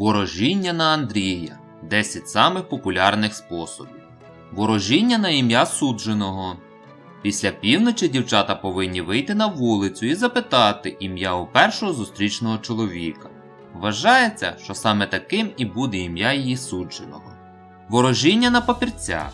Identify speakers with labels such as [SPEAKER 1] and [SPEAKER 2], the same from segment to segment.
[SPEAKER 1] Ворожіння на Андрія 10 самих популярних способів. Ворожіння на ім'я судженого. Після півночі дівчата повинні вийти на вулицю і запитати ім'я у першого зустрічного чоловіка. Вважається, що саме таким і буде ім'я її судженого. Ворожіння на папірцях.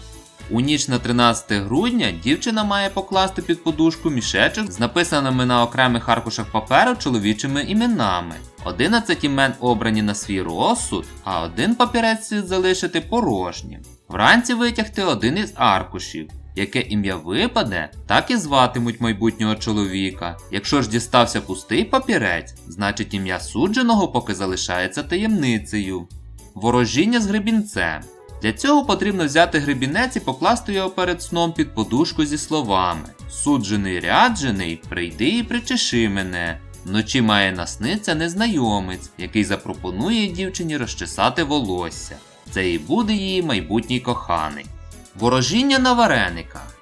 [SPEAKER 1] У ніч на 13 грудня дівчина має покласти під подушку мішечок з написаними на окремих аркушах паперу чоловічими іменами. 11 імен обрані на свій розсуд, а один папірець слід залишити порожнім. Вранці витягти один із аркушів. Яке ім'я випаде, так і зватимуть майбутнього чоловіка. Якщо ж дістався пустий папірець, значить ім'я судженого поки залишається таємницею. Ворожіння з гребінцем. Для цього потрібно взяти гребінець і покласти його перед сном під подушку зі словами Суджений ряджений, прийди і причеши мене. Вночі має насниться незнайомець, який запропонує дівчині розчесати волосся. Це і буде її майбутній коханий. Ворожіння на варениках.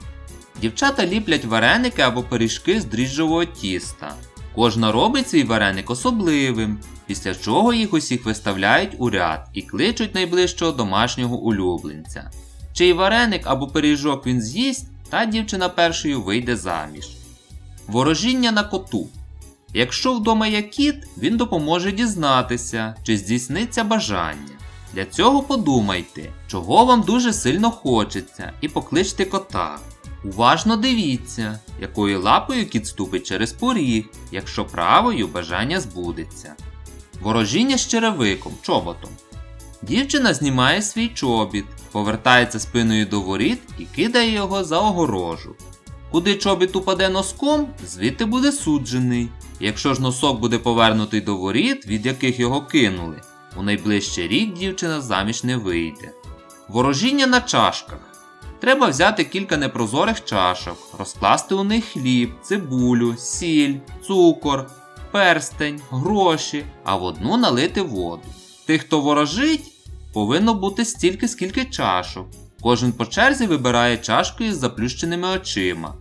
[SPEAKER 1] Дівчата ліплять вареники або пиріжки з дріжджового тіста. Кожна робить свій вареник особливим, після чого їх усіх виставляють у ряд і кличуть найближчого домашнього улюбленця. Чий вареник або пиріжок він з'їсть, та дівчина першою вийде заміж. Ворожіння на коту. Якщо вдома є кіт, він допоможе дізнатися, чи здійсниться бажання. Для цього подумайте, чого вам дуже сильно хочеться, і покличте кота. Уважно дивіться, якою лапою кіт ступить через поріг, якщо правою бажання збудеться. Ворожіння з черевиком, чоботом. Дівчина знімає свій чобіт, повертається спиною до воріт і кидає його за огорожу. Куди чобіт упаде носком, звідти буде суджений. Якщо ж носок буде повернутий до воріт, від яких його кинули, у найближчий рік дівчина заміж не вийде. Ворожіння на чашках. Треба взяти кілька непрозорих чашок, розкласти у них хліб, цибулю, сіль, цукор, перстень, гроші, а в одну налити воду. Тих, хто ворожить, повинно бути стільки, скільки чашок. Кожен по черзі вибирає чашку із заплющеними очима.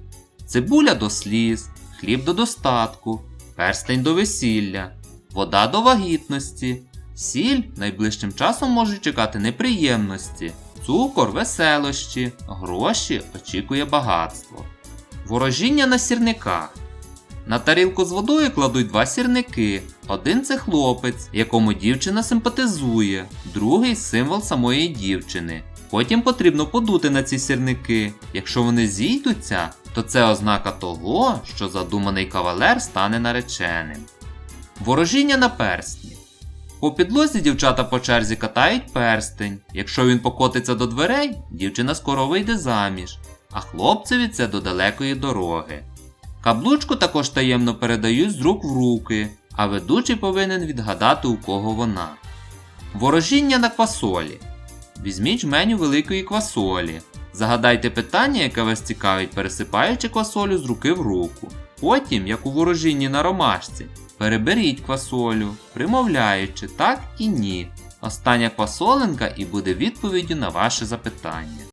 [SPEAKER 1] Цибуля до сліз, хліб до достатку, перстень до весілля, вода до вагітності. Сіль найближчим часом можуть чекати неприємності, цукор веселощі, гроші очікує багатство. Ворожіння на сірниках. На тарілку з водою кладуть два сірники. Один це хлопець, якому дівчина симпатизує, другий символ самої дівчини. Потім потрібно подути на ці сірники. Якщо вони зійдуться, то це ознака того, що задуманий кавалер стане нареченим. Ворожіння на перстні. По підлозі дівчата по черзі катають перстень. Якщо він покотиться до дверей, дівчина скоро вийде заміж, а хлопцеві це до далекої дороги. Каблучку також таємно передають з рук в руки, а ведучий повинен відгадати, у кого вона. Ворожіння на квасолі. Візьміть жменю великої квасолі. Загадайте питання, яке вас цікавить, пересипаючи квасолю з руки в руку. Потім, як у ворожінні на ромашці, переберіть квасолю, примовляючи так і ні. Остання квасоленка і буде відповіддю на ваше запитання.